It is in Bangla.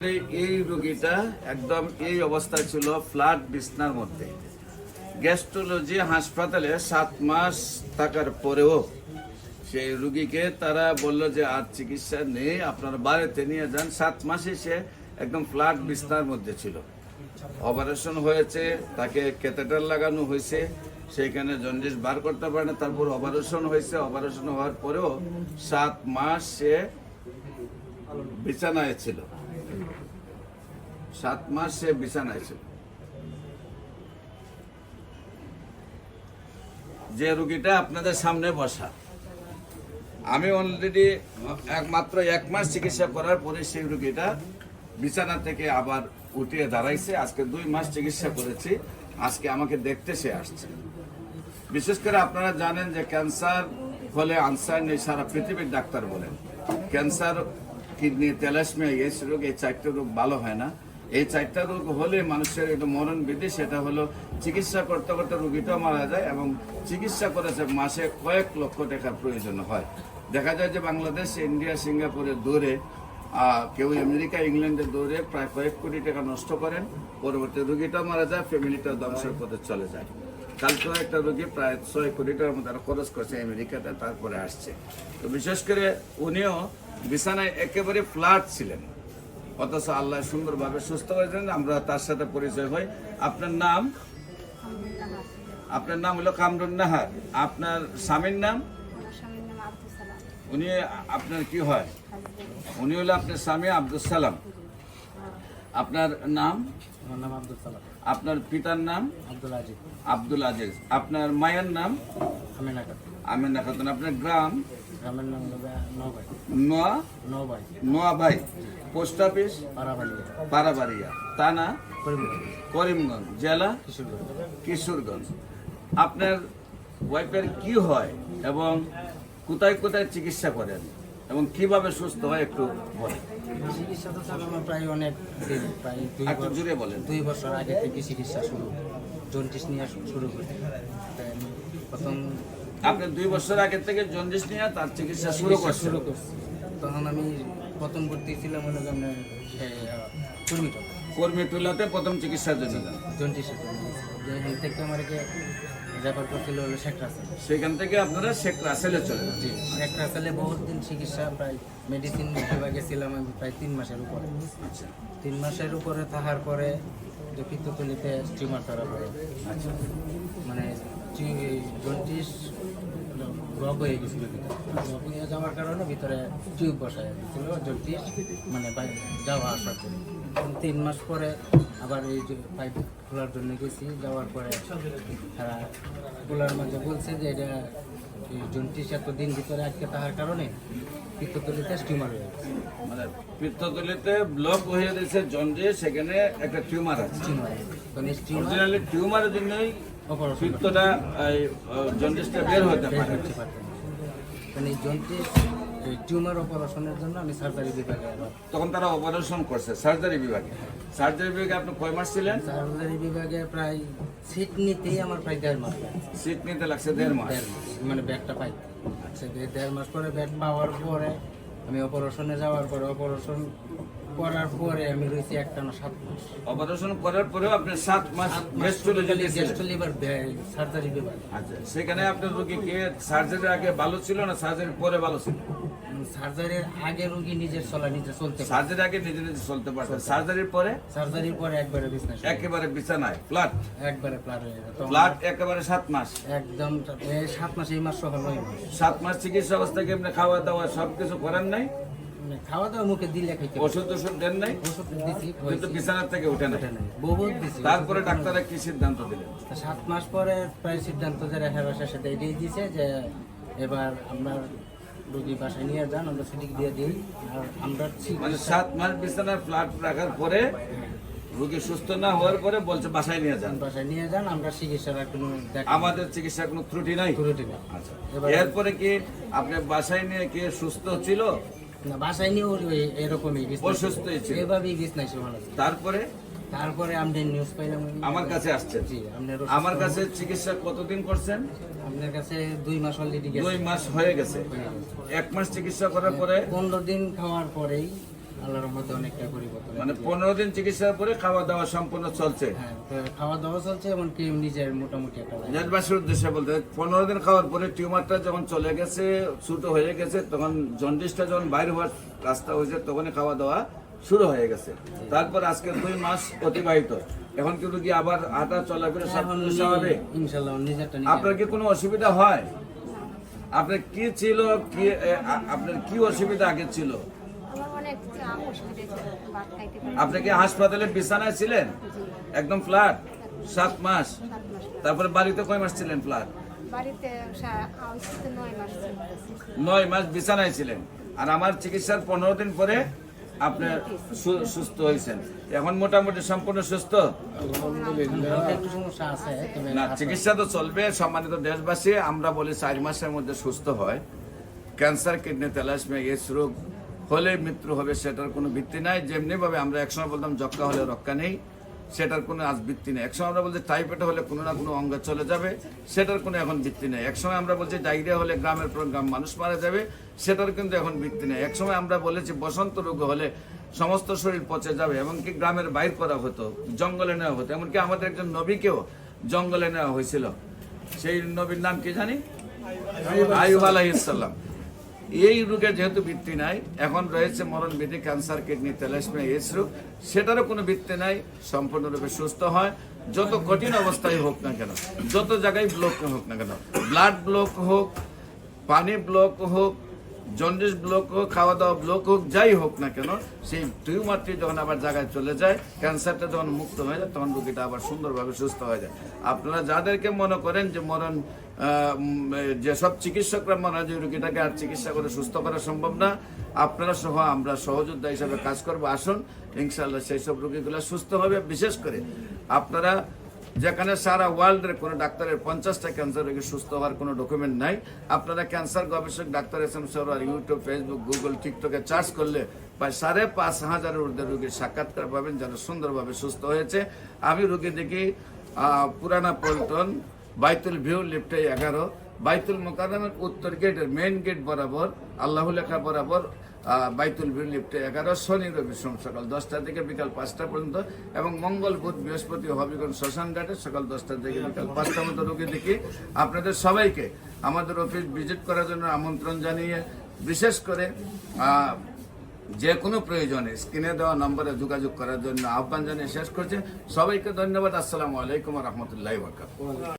এই- রোগীটা একদম এই অবস্থায় ছিল ফ্ল্যাট বিছনার মধ্যে। গ্যাস্ট্রোলজি হাসপাতালে সাত মাস থাকার পরেও সেই রুগীকে তারা বলল যে, আর চিকিৎসা নেই, আপনার বাড়িতে নিয়ে যান। সাত মাসে সে একদম ফ্ল্যাট বিছনার মধ্যে ছিল। অপারেশন হয়েছে, তাকে ক্যাথেটার লাগানো হয়েছে, সেইখানে জন্ডিস বার করতে পারে না, তারপর অপারেশন হয়েছে। অপারেশন হওয়ার পরেও সাত মাস সে বিছানায় ছিল। সাত মাস সে বিছানায় ছিল। যে রুগীটা আপনাদের সামনে বসা, আমি অলরেডি একমাত্র এক মাস চিকিৎসা করার পরে সেই রুগীটা বিছানা থেকে আবার উঠিয়ে দাঁড়াইছে। আজকে দুই মাস চিকিৎসা করেছি, আজকে আমাকে দেখতে সে আসছে। বিশেষ করে আপনারা জানেন যে ক্যান্সার হলে আনসার নেই, সারা পৃথিবীর ডাক্তার বলেন। ক্যান্সার, কিডনি তেলাসমিয়া এই রোগ, এই চারটে রোগ ভালো হয় না। এই চারটা রোগ হলে মানুষের একটু মরণ বিধি সেটা হলো চিকিৎসা করতে করতে রোগীটাও মারা যায় এবং চিকিৎসা করেছে মাসে কয়েক লক্ষ টাকার প্রয়োজন হয়। দেখা যায় যে বাংলাদেশ, ইন্ডিয়া, সিঙ্গাপুরের দৌড়ে কেউ আমেরিকা, ইংল্যান্ডের দৌড়ে প্রায় কয়েক কোটি টাকা নষ্ট করেন। পরবর্তী রোগীটা মারা যায় ফ্যামিলিটা ধ্বংসের পথে চলে যায়। কালকেও একটা রোগী প্রায় ছয় কোটি টাকার মতো তারা খরচ করছে আমেরিকাতে, তারপরে আসছে। তো বিশেষ করে উনিও বিছানায় একেবারে ফ্ল্যাট ছিলেন। অথচ আল্লাহ সুন্দরভাবে সুস্থ হয়েছেন আমরা তার সাথে পরিচয় হই। আপনার নাম? আপনার নাম হলো কামরুন নাহার। আপনার স্বামীর নাম? উনি আপনার কি হয়? উনি হলো আপনার স্বামী আব্দুল সালাম। আপনার নাম? আপনার পিতার নাম? আব্দুল আজিজ। আব্দুল আজিজ। আপনার মায়ের নাম? আমিনা খাতুন। আপনার গ্রাম? গ্রামের নাম নবাই। Post office? পারাবাড়িয়া। থানা করিমগঞ্জ। জেলা? কিশোরগঞ্জ। আপনার ওয়াইফের কি হয় এবং কোথায় কোথায় চিকিৎসা করেন এবং কীভাবে সুস্থ হয় একটু বলেন। চিকিৎসা তো স্যার আমার প্রায় অনেক দিন প্রায় দুই জুড়ে বলেন। দুই বছর আগে থেকে চিকিৎসা শুরু জন্টিস নিয়ে শুরু করি। প্রথম আপনি দুই বছর আগে থেকে জন্ডিস নিয়ে তার চিকিৎসা শুরু করছেন। শুরু করছি। তখন আমি প্রথম ভর্তি ছিলাম হলো আপনার কুর্মিটক কর্মী টুলাতে। প্রথম চিকিৎসার জন্য। যেখান থেকে আমাকে রেফার করছিল হলো শেখ রাসেল। সেখান থেকে আপনারা শেখ রাসেলে চলে জি শেখ রাসেলে বহুত দিন চিকিৎসা প্রায় মেডিসিন বিভাগে ছিলাম আমি প্রায় তিন মাসের উপরে। আচ্ছা। তিন মাসের উপরে থাকার পরে যে পিত্তথলিতে টিউমার ধরা পড়ে। আচ্ছা। মানে জন্টিস ব্লক হয়ে গেছিল ব্লক হয়ে যাওয়ার কারণে ভিতরে টিউব বসায় দিয়েছিল জন্টিস মানে বাইরে যাওয়া আসা করে তিন মাস পরে আবার এই যে পাইপ খোলার জন্য গেছি যাওয়ার পরে তারা খোলার মাঝে বলছে যে এটা জন্টিস এতদিন ভিতরে আটকে থাকার কারণে পিত্তথলিতে টিউমার হয়ে গেছে। মানে পিত্তথলিতে ব্লক হয়ে গেছে জন্ডিস সেখানে একটা টিউমার আছে। টিউমার অরিজিনালি টিউমারের জন্যই পিত্তটা জন্ডিসটা বের হতে পারে। করতে পারতেন না। কারণ এই টিউমার অপারেশনের জন্য আমি সার্জারি বিভাগে তখন তারা অপারেশন করছে সার্জারি বিভাগে। সার্জারি বিভাগে আপনি কয় মাস ছিলেন? সার্জারি বিভাগে প্রায় সিট নিতেই আমার প্রায় দেড় মাস। সিট নিতে লাগছে দেড় মাস। মানে ব্যাগটা পাই। দে- দেড় মাস পরে ব্যাগ পাওয়ার পরে আমি অপারেশনে যাওয়ার পরে অপারেশন করার পরে আমি রয়েছি একটা না সাত মাস। অপারেশন করার পরেও আপনি সাত মাস গেস্ট্রোলজি দিয়েছিলেন গেস্ট লিভার সার্জারি বিভাগে। আচ্ছা সেখানে আপনার রোগী কে সার্জারি আগে ভালো ছিল না সার্জারি পরে ভালো ছিল? সার্জারির আগে রুগী নিজের চলা নিজে চলতে পারে। সার্জারি আগে নিজে নিজে চলতে পারছে সার্জারির পরে। সার্জারির পরে? একবারে বিজনেস একেবারে বিছানায় ফ্ল্যাট একবারে প্লাট হয়ে গেছে। ফ্ল্যাট একেবারে সাত মাস? একদম সাত মাস এই মাস সহ নয় মাস। সাত মাস চিকিৎসা অবস্থায় কি আপনি খাওয়া দাওয়া সবকিছু করেন নাই? খাওয়া দাওয়া মুখে দিলে খাইতে ওষুধ ওষুধ দেন নাই? ওষুধ দিছি কিন্তু বিছানার থেকে উঠে নাই। বহুত দিছি তারপরে ডাক্তাররা কি সিদ্ধান্ত দিলেন? সাত মাস পরে প্রায় সিদ্ধান্ত যে রেখা বাসার সাথে এটাই দিয়েছে যে এবার আপনার রোগী বাসায় নিয়ে যান আমরা সিটিক দিয়ে দিই। আর আমরা মানে সাত মাস বিছানায় ফ্ল্যাট রাখার পরে রোগী সুস্থ না হওয়ার পরে বলছে বাসায় নিয়ে যান। বাসায় নিয়ে যান আমরা চিকিৎসার কোনো আমাদের চিকিৎসার কোনো ত্রুটি নাই? ত্রুটি নেই। আচ্ছা। এবার- এরপরে কি আপনি বাসায় নিয়ে কি সুস্থ ছিল? না বাসায় নিয়ে ওর এরকমই মানুষ। তারপরে? তারপরে আমাদের নিউজ পাইলাম আমার কাছে আসছেন আমার কাছে চিকিৎসা কতদিন করছেন? আপনার কাছে দুই মাস অলরেডি দুই মাস হয়ে গেছে। এক মাস চিকিৎসা করার পরে? পনেরো দিন খাওয়ার পরেই আল্লাহর মধ্যে অনেকটা পরিবর্তন মানে পনেরো দিন চিকিৎসার পরে খাওয়া দাওয়া সম্পূর্ণ চলছে। হ্যাঁ খাওয়া দাওয়া চলছে এমনকি নিজের মোটামুটি একটা life। উদ্দেশ্যে বলতে পনেরো দিন খাওয়ার পরে টিউমারটা যখন চলে গেছে ছোট হয়ে গেছে তখন জন্ডিসটা যখন বাইরে হওয়ার রাস্তা হয়েছে তখনই খাওয়া দাওয়া শুরু হয়ে গেছে। তারপর আজকে দুই মাস অতিবাহিত। এখন কিন্তু কি আবার হাঁটা চলাফেরা স্বাভাবিক ইনশাল্লাহ আপনার কি কোনো অসুবিধা হয়? আপনার কি ছিল কি আপনার কি অসুবিধা আগে ছিল? আপনি কি হাসপাতালে বিছানায় ছিলেন? একদম ফ্ল্যাট? সাত মাস? তারপরে বাড়িতে কয় মাস ছিলেন ফ্ল্যাট? নয় মাস চলতেছে। নয় মাস বিছানায় ছিলেন। আর আমার চিকিৎসার পনেরো দিন পরে আপনি সু- সুস্থ হয়েছেন। এখন মোটামুটি সম্পূর্ণ সুস্থ? না চিকিৎসা তো চলবে সম্মানিত দেশবাসী আমরা বলি চার মাসের মধ্যে সুস্থ হয়। ক্যান্সার কিডনি তেলাসমিয়া এস রোগ হলে মৃত্যু হবে, সেটার কোনো ভিত্তি নাই। যেমনি ভাবে আমরা একসময় বলতাম যক্কা হলে রক্ষা নেই, সেটার কোনো আজ ভিত্তি নেই। একসময় আমরা বলছি, টাইফয়েড হলে কোনো না কোনো অঙ্গ চলে যাবে, সেটার কোনো এখন ভিত্তি নেই। একসময় আমরা বলছি, ডায়রিয়া হলে গ্রামের পর গ্রাম মানুষ মারা যাবে, সেটার কিন্তু এখন ভিত্তি নেই। একসময় আমরা বলেছি, বসন্ত রোগ হলে সমস্ত শরীর পচে যাবে, এমনকি গ্রামের বাইর করা হতো, জঙ্গলে নেওয়া হতো। এমনকি আমাদের একজন নবীকেও জঙ্গলে নেওয়া হয়েছিল। সেই নবীর নাম কি জানি? আয়ুব আলাইসাল্লাম এই রোগের যেহেতু ভিত্তি নাই, এখন রয়েছে মরণ বিধি ক্যান্সার কিডনি তেলাসমিয়া এইস রোগ। সেটারও কোনো ভিত্তি নাই, সম্পূর্ণরূপে সুস্থ হয়। যত কঠিন অবস্থায় হোক না কেন, যত জায়গায় ব্লক হোক না কেন ব্লাড ব্লক হোক, পানি ব্লক হোক জন্ডিস ব্লক হোক খাওয়া দাওয়া ব্লক হোক, যাই হোক না কেন সেই টিউমারটি যখন আবার জায়গায় চলে যায় ক্যান্সারটা যখন মুক্ত হয়ে যায়, তখন রোগীটা আবার সুন্দরভাবে সুস্থ হয়ে যায়। আপনারা যাদেরকে মনে করেন যে মরণ যেসব চিকিৎসকরা মনে হয় যে রোগীটাকে আর চিকিৎসা করে সুস্থ করা সম্ভব না, আপনারা সহ আমরা সহযোদ্ধা হিসাবে কাজ করব। আসুন ইনশাল্লাহ সেই সব রোগীগুলো সুস্থ হবে বিশেষ করে আপনারা যেখানে সারা ওয়ার্ল্ডের কোনো ডাক্তারের পঞ্চাশটা ক্যান্সার রোগী সুস্থ হওয়ার কোনো ডকুমেন্ট নাই। আপনারা ক্যান্সার গবেষক doctor S M Sarwar YouTube Facebook Google টিকটকে চার্জ করলে প্রায় সাড়ে পাঁচ হাজারের ঊর্ধ্বে রোগীর সাক্ষাৎকার পাবেন যারা সুন্দরভাবে সুস্থ হয়েছে। আমি রোগী দেখি পুরানা পল্টন, বাইতুল ভিউ লিফটে এগারো, বাইতুল মোকারমের উত্তর গেটের মেইন গেট বরাবর, আল্লাহ লেখা বরাবর বাইতুল ভিউ লিফটে এগারো, শনি, রবি সোম সকাল দশটা থেকে বিকাল পাঁচটা পর্যন্ত এবং মঙ্গল, বুধ, বৃহস্পতি হবিগঞ্জ শ্মশান ঘাটে সকাল দশটা থেকে বিকাল পাঁচটা মতো রোগী দেখি। আপনাদের সবাইকে আমাদের অফিস ভিজিট করার জন্য আমন্ত্রণ জানিয়ে বিশেষ করে যে কোনো প্রয়োজনে স্ক্রিনে দেওয়া নম্বরে যোগাযোগ করার জন্য আহ্বান জানিয়ে শেষ করছে। সবাইকে ধন্যবাদ। আসসালামু আলাইকুম রহমতুল্লাহ বরকাত